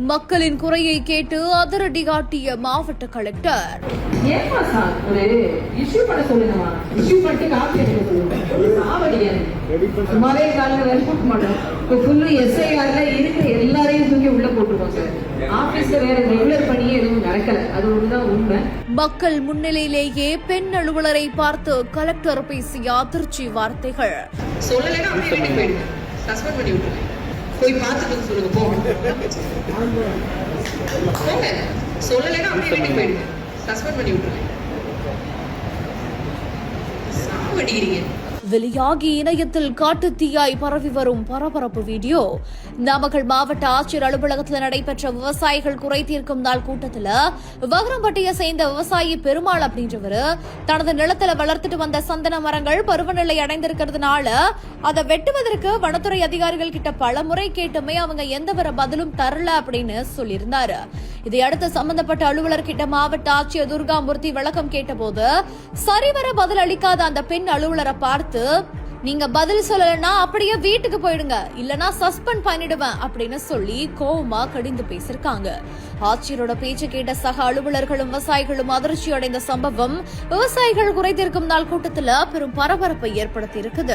மக்களின் குறையை கேட்டு அதிரடி காட்டிய மாவட்ட கலெக்டர். மக்கள் முன்னிலையிலேயே பெண் அலுவலரை பார்த்து கலெக்டர் பேசிய அதிர்ச்சி வார்த்தைகள். சொல்லலைன்னா போய் பார்த்துட்டு சொல்லுங்க போங்க போங்க. சொல்லலைன்னா அப்படியே வீட்டுக்கு போயிடுங்க. சஸ்பெண்ட் பண்ணி விட்டுருங்க. சாவடிக்கிறீங்க வெளியாகி இணையத்தில் காட்டுத்தீயாய் பரவி வரும் பரபரப்பு வீடியோ. நாமக்கல் மாவட்ட ஆட்சியர் அலுவலகத்தில் நடைபெற்ற விவசாயிகள் குறை தீர்க்கும் நாள் கூட்டத்தில் வகரம்பட்டியை சேர்ந்த விவசாயி பெருமாள் அப்படின்றவர் தனது நிலத்தில் வளர்த்துட்டு வந்த சந்தன மரங்கள் பருவநிலை அடைந்திருக்கிறதுனால அதை வெட்டுவதற்கு வனத்துறை அதிகாரிகள் கிட்ட பல முறை கேட்டுமே அவங்க எந்த ஒரு பதிலும் தரல அப்படின்னு சொல்லியிருந்தாரு. இதையடுத்து சம்பந்தப்பட்ட அலுவலர் கிட்ட மாவட்ட ஆட்சியர் துர்காமூர்த்தி விளக்கம் கேட்டபோது சரிவர பதில் அளிக்காத அந்த பெண் அலுவலரை பார்த்து நீங்க பதில் சொல்லலன்னா அப்படியே வீட்டுக்கு போயிடுங்க. இல்லனா சஸ்பெண்ட் பண்ணிடுவேன் அப்படின்னு சொல்லி கோவமா கடிந்து பேசிருக்காங்க ஆட்சியரோட பேச்சு கேட்ட சக அலுவலர்களும் விவசாயிகளும் அதிர்ச்சி அடைந்த சம்பவம் விவசாயிகள் குறைத்திருக்கும் நாள் கூட்டத்துல பெரும் பரபரப்பை ஏற்படுத்தி இருக்குது